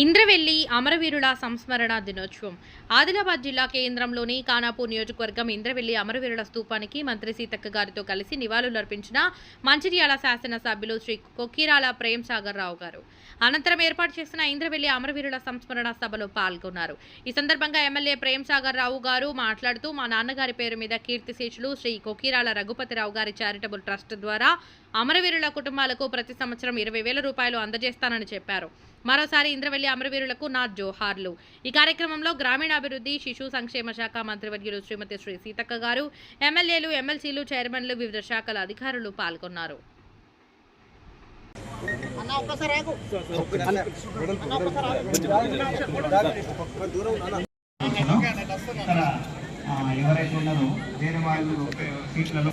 ఇంద్రవెల్లి అమరవీరుల సంస్మరణ దినోత్సవం. ఆదిలాబాద్ జిల్లా కేంద్రంలోని కానాపూర్ నియోజకవర్గం ఇంద్రవెల్లి అమరవీరుల స్తూపానికి మంత్రి సీతక్క గారితో కలిసి నివాళులర్పించిన మంచిర్యాల శాసనసభ్యులు శ్రీ కొక్కిరాల ప్రేమ్ సాగర్ రావు గారు. అనంతరం ఏర్పాటు చేసిన ఇంద్రవెల్లి అమరవీరుల సంస్మరణ సభలో పాల్గొన్నారు. ఈ సందర్భంగా ఎమ్మెల్యే ప్రేమ్ సాగర్ రావు గారు మాట్లాడుతూ మా నాన్నగారి పేరు మీద కీర్తిశేషులు శ్రీ కొక్కిరాల రఘుపతిరావు గారి చారిటబుల్ ట్రస్ట్ ద్వారా అమరవీరుల కుటుంబాలకు ప్రతి సంవత్సరం ఇరవై వేల రూపాయలు అందజేస్తానని చెప్పారు. మరోసారి ఇంద్రవెల్లి అమరవీరులకు నా జోహార్లు. ఈ కార్యక్రమంలో గ్రామీణాభివృద్ధి శిశు సంక్షేమ శాఖ మంత్రివర్యులు శ్రీమతి శ్రీ సీతక్క గారు ఎమ్మెల్యేలు ఎమ్మెల్సీలు చైర్మన్లు వివిధ శాఖల అధికారులు పాల్గొన్నారు. ఎవరైతే ఉన్నారో వేరే వాళ్ళు సీట్లలో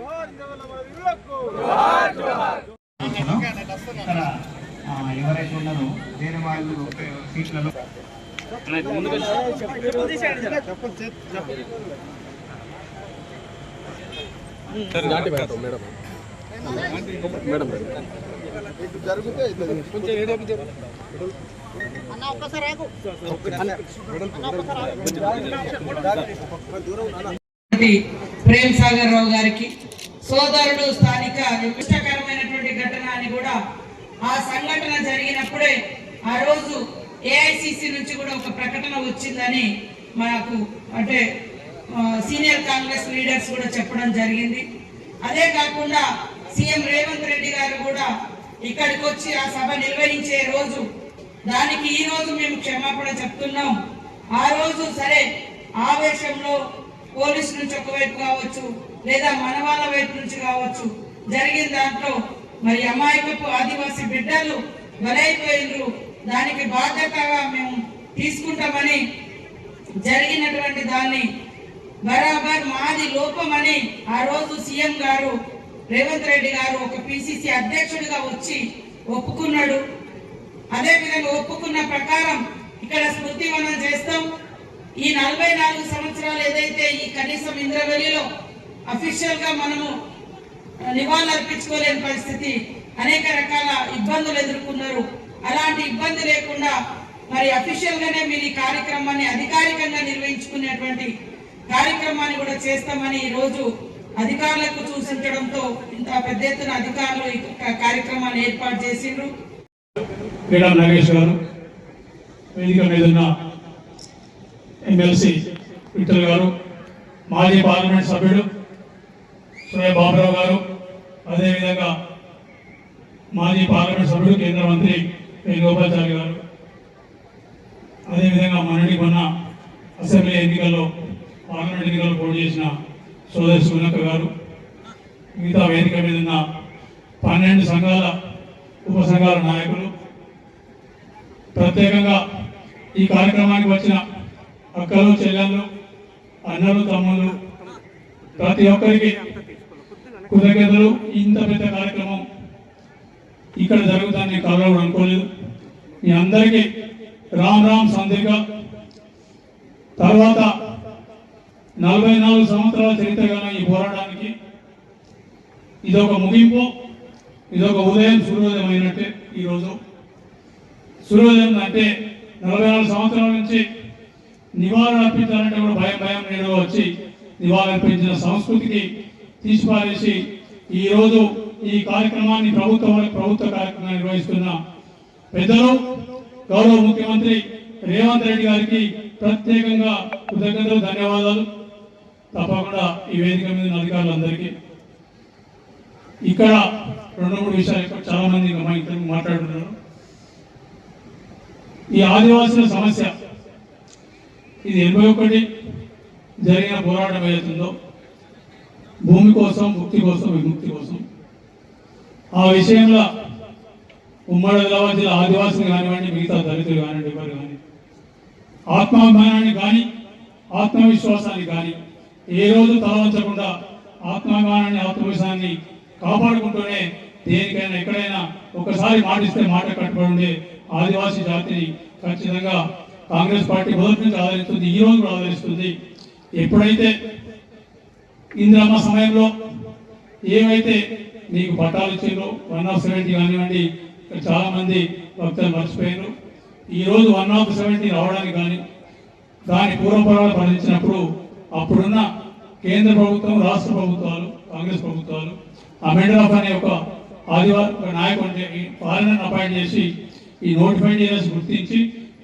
ఇక్కడ ఎవరైతే ఉన్నారో వేరే వాళ్ళు సీట్లలో ప్రేమ్ సాగర్ రావు గారికి సోదరుడు స్థానిక కూడా ఆ సంఘటన జరిగినప్పుడే ఆ రోజు ఏఐసిసి నుంచి కూడా ఒక ప్రకటన వచ్చిందని మాకు అంటే సీనియర్ కాంగ్రెస్ లీడర్స్ కూడా చెప్పడం జరిగింది. అదే కాకుండా సీఎం రేవంత్ రెడ్డి గారు కూడా ఇక్కడికి వచ్చి ఆ సభ నిర్వహించే రోజు దానికి ఈ రోజు మేము క్షమాపణ చెప్తున్నాం. ఆ రోజు సరే ఆవేశంలో పోలీసు నుంచి ఒకవైపు కావచ్చు లేదా మన వాళ్ళ వైపు నుంచి కావచ్చు జరిగిన దాంట్లో మరి అమాయకపు ఆదివాసీ బిడ్డలు బలైపోయినరు. దానికి బాధ్యతగా మేము తీసుకుంటామని జరిగినటువంటి దాన్ని బరాబర్ మాది లోపమని ఆ రోజు సీఎం గారు రేవంత్ రెడ్డి గారు ఒక పిసిసి అధ్యక్షుడిగా వచ్చి ఒప్పుకున్నాడు. అదే విధంగా ఒప్పుకున్న ప్రకారం ఇక్కడ స్మృతివనం చేస్తాం. ఈ నలభై నాలుగు సంవత్సరాలు ఏదైతే ఈ కనీసం ఇంద్రవెల్లిలో అఫీషియల్గా మనము నివాళులు అర్పించుకోలేని పరిస్థితి. అనేక రకాల ఇబ్బందులు ఎదుర్కొన్నారు. అలాంటి ఇబ్బంది లేకుండా మరి అఫీషియల్ గానే మీరు ఈ కార్యక్రమాన్ని అధికారికంగా నిర్వహించుకునేటువంటి కార్యక్రమాన్ని కూడా చేస్తామని ఈ రోజు అధికారులకు చూసించడంతో ఇంత పెద్ద ఎత్తున అధికారులు ఈ కార్యక్రమాన్ని ఏర్పాటు చేసిండ్రు. క్రీడా నాగేష్ గారు వేదిక మీద ఉన్న ఎమ్మెల్సీ విఠల్ గారు మాజీ పార్లమెంట్ సభ్యుడు సోయ బాబురావు గారు అదేవిధంగా మాజీ పార్లమెంట్ సభ్యుడు కేంద్ర మంత్రి వేణుగోపాల్చారి గారు. అదేవిధంగా మొన్నటి మొన్న అసెంబ్లీ ఎన్నికల్లో పార్లమెంట్ ఎన్నికల్లో పోటీ చేసిన సోదరి సునక్క గారు మిగతా వేదిక మీద ఉన్న పన్నెండు సంఘాల ఉప సంఘాల నాయకులు ప్రత్యేకంగా ఈ కార్యక్రమానికి వచ్చిన అక్కలు చెల్లెళ్ళు అన్నలు తమ్ముళ్ళు ప్రతి ఒక్కరికి కృతజ్ఞతలు. ఇంత పెద్ద కార్యక్రమం ఇక్కడ జరుగుతాన్ని కలవడం అనుకోలేదు. మీ అందరికీ రామ్ రామ్ సందేగా తర్వాత నలభై నాలుగు సంవత్సరాల చరిత్ర గల ఈ పోరాటానికి ఇదొక ముగింపు ఇదొక ఉదయం సూర్యోదయం అయినట్టే ఈరోజు సూర్యోదయం అంటే నలభై నాలుగు సంవత్సరాల నుంచి నివారణ అర్పించాలంటే కూడా భయం భయం నేను వచ్చి నివారణ అర్పించిన సంస్కృతికి తీసుకోవాలేసి ఈ రోజు ఈ కార్యక్రమాన్ని ప్రభుత్వ ప్రభుత్వ కార్యక్రమాన్ని నిర్వహిస్తున్న పెద్దలు గౌరవ ముఖ్యమంత్రి రేవంత్ రెడ్డి గారికి ప్రత్యేకంగా కృతజ్ఞతలు ధన్యవాదాలు. తప్పకుండా ఈ వేదిక మీద ఉన్న అధికారులందరికీ. ఇక్కడ రెండు మూడు విషయాలు చాలా మంది మా ఇద్దరు మాట్లాడుతున్నారు. ఈ ఆదివాసుల సమస్య ఇది ఎనభై ఒకటి జరిగిన పోరాటం ఏదైతుందో భూమి కోసం ముక్తి కోసం విముక్తి కోసం. ఆ విషయంలో ఉమ్మడి ఆదిలాబాద్ జిల్లా ఆదివాసులు కానివ్వండి మిగతా దళితులు కానివ్వండి ఎవరు కానీ ఆత్మాభిమానాన్ని కానీ ఆత్మవిశ్వాసాన్ని కానీ ఏ రోజు తలవంచకుండా ఆత్మాభిమానాన్ని ఆత్మవిశ్వాసాన్ని కాపాడుకుంటూనే దేనికైనా ఎక్కడైనా ఒకసారి మాటిస్తే మాట కట్టుబడి ఉండే ఆదివాసీ జాతిని ఖచ్చితంగా కాంగ్రెస్ పార్టీ మొదటి నుంచి ఆదరిస్తుంది ఈ రోజు కూడా ఆదరిస్తుంది. ఎప్పుడైతే ఇందిరమ్మ సమయంలో ఏమైతే నీకు పట్టాలు ఇచ్చిండ్రో వన్ ఆఫ్ సెవెంటీ కానివ్వండి చాలామంది భక్తులు మర్చిపోయారు ఈరోజు వన్ ఆఫ్ సెవెంటీ రావడానికి కానీ దాని పూర్వపరాలు పరిధించినప్పుడు అప్పుడున్న కేంద్ర ప్రభుత్వం రాష్ట్ర ప్రభుత్వాలు కాంగ్రెస్ ప్రభుత్వాలు అమెండ్రాఫ్ అనే ఒక ఆదివారం ఒక నాయకుడిని ఫారినర్ అపాయింట్ చేసి ఈ నోటిఫైడ్ ఏరియాస్ గుర్తించి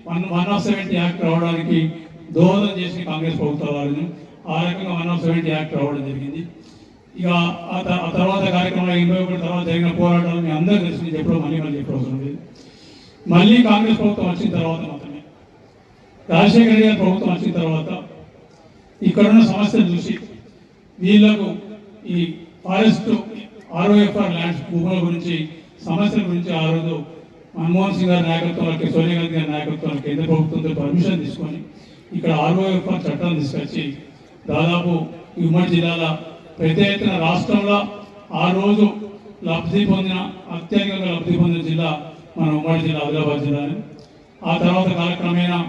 one one of seventy act రావడానికి దోహదం చేసి కాంగ్రెస్ ప్రభుత్వం వాళ్ళని ఆ రకంగా వన్ ఆఫ్ సెవెంటీ యాక్ట్ రావడం జరిగింది. ఇక ఆ తర్వాత కార్యక్రమంలో ఇరవై ఒకటి తర్వాత జరిగిన పోరాటాలు మీ అందరూ తెలిసి చెప్పడం మళ్ళీ మళ్ళీ చెప్పడం అవసరం లేదు మళ్ళీ కాంగ్రెస్ ప్రభుత్వం వచ్చిన తర్వాత మాత్రమే. రాజశేఖర రెడ్డి గారి ప్రభుత్వం వచ్చిన తర్వాత ఇక్కడున్న సమస్యను చూసి వీళ్ళకు ఈ ఫారెస్ట్ ఆర్ఓఎఫ్ఆర్ ల్యాండ్స్ భూముల గురించి సమస్యల గురించి ఆ రోజు మన్మోహన్ సింగ్ గారి నాయకత్వంలో సోనియా గాంధీ గారి నాయకత్వంలో కేంద్ర ప్రభుత్వంతో పర్మిషన్ తీసుకొని ఇక్కడ ఆర్ఓఎఫ్ఆర్ చట్టాన్ని తీసుకొచ్చి దాదాపు ఉమ్మడి జిల్లాల పెద్ద ఎత్తున రాష్ట్రంలో ఆ రోజు లబ్ధి పొందిన అత్యధికంగా లబ్ధి పొందిన జిల్లా మన ఉమ్మడి జిల్లా ఆదిలాబాద్ జిల్లాని. ఆ తర్వాత కాలక్రమేణా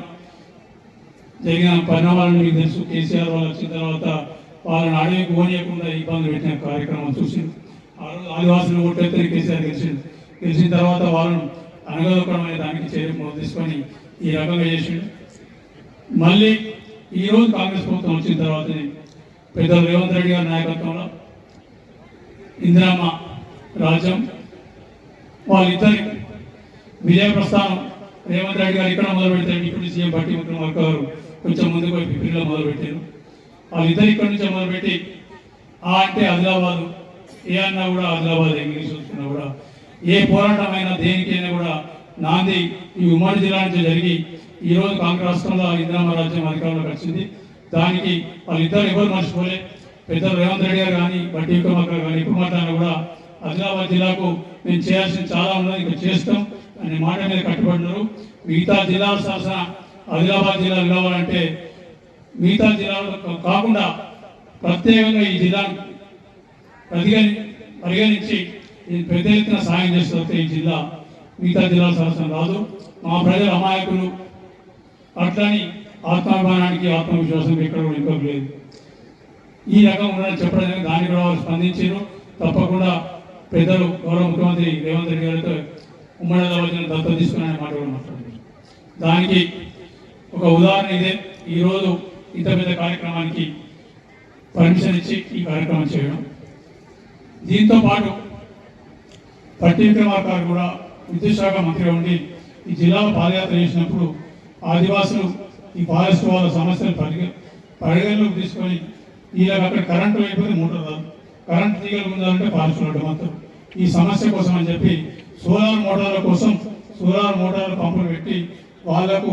జరిగిన పరిణామాలను మీకు తెలుసు. కేసీఆర్ వాళ్ళు వచ్చిన తర్వాత వాళ్ళని అడవి పోనీయకుండా ఇబ్బంది పెట్టిన కార్యక్రమం చూసింది ఆ రోజు ఆదివాసులు ఓట్లయితే కేసీఆర్ గెలిచింది గెలిచిన తర్వాత వాళ్ళను అనగదొక్కడం అనే దానికి చర్య తీసుకొని ఈ రకంగా చేసిండు. మళ్ళీ ఈ రోజు కాంగ్రెస్ ప్రభుత్వం వచ్చిన తర్వాతనే పెద్దలు రేవంత్ రెడ్డి గారి నాయకత్వంలో ఇందిరామ్మ రాజ్యం వాళ్ళిద్దరి విజయ ప్రస్థానం రేవంత్ రెడ్డి గారు ఇక్కడ మొదలు పెడతారు డిప్యూటీ సీఎం బట్టి విక్రమార్క గారు కొంచెం ముందుకు పోయి పిపిలిలో మొదలు పెట్టారు. వాళ్ళిద్దరు ఇక్కడ నుంచే మొదలుపెట్టి ఆ అంటే ఆదిలాబాదు ఏ అన్నా కూడా ఆదిలాబాద్ ఇంగ్లీష్ చూసుకున్నా కూడా ఏ పోరాటమైనా దేనికైనా కూడా నాంది ఈ ఉమ్మడి జిల్లా నుంచి జరిగి ఈ రోజు కాంగ్రెస్ రాష్ట్రంలో ఇందిరామ రాజ్యం అధికారంలోకి వచ్చింది. దానికి వాళ్ళిద్దరు ఎవరు మర్చిపోలే. పెద్దలు రేవంత్ రెడ్డి గారు కానీ బట్టి విక్రమార్క కానీ ఇప్పుడు కూడా ఆదిలాబాద్ జిల్లాకు మేము చేయాల్సిన చాలా ఉన్నది ఇంకా చేస్తాం అనే మాట మీద కట్టుబడినారు. మిగతా జిల్లా శాసన ఆదిలాబాద్ జిల్లా నిలవాలంటే మిగతా జిల్లాలో కాకుండా ప్రత్యేకంగా ఈ జిల్లాను పరిగణి పరిగణించి పెద్ద ఎత్తున సాయం చేస్తే ఈ జిల్లా. మిగతా జిల్లా శాసనం రాదు. మా ప్రజల అమాయకులు. అట్లని ఆత్మాభిమానానికి ఆత్మవిశ్వాసం ఎక్కడ కూడా ఇంకొక లేదు. ఈ రకం ఉండాలని చెప్పడం జరిగింది. దానికి కూడా వారు స్పందించారు. తప్పకుండా పెద్దలు గౌరవ ముఖ్యమంత్రి రేవంత్ రెడ్డి గారితో ఉమ్మడి వచ్చిన దత్త తీసుకునే మాట కూడా మాట్లాడారు. దానికి ఒక ఉదాహరణ ఇదే. ఈరోజు ఇంత పెద్ద కార్యక్రమానికి పర్మిషన్ ఇచ్చి ఈ కార్యక్రమం చేయడం. దీంతో పాటు పట్టి విక్రమార్ గారు కూడా విద్యుత్ శాఖ మంత్రిగా ఉండి ఈ జిల్లాలో పాదయాత్ర చేసినప్పుడు ఆదివాసులు ఈ ఫారెస్ట్ వాళ్ళ సమస్యలు పరిగ పరిగణలోకి తీసుకొని వీళ్ళకి అక్కడ కరెంటు అయిపోతే మోటార్ రాదు. కరెంట్ తీగలు ఉండాలంటే ఫారెస్ట్ ఉండడం మాత్రం ఈ సమస్య కోసం అని చెప్పి సోలార్ మోటార్ల కోసం సోలార్ మోటార్ల పంపులు పెట్టి వాళ్ళకు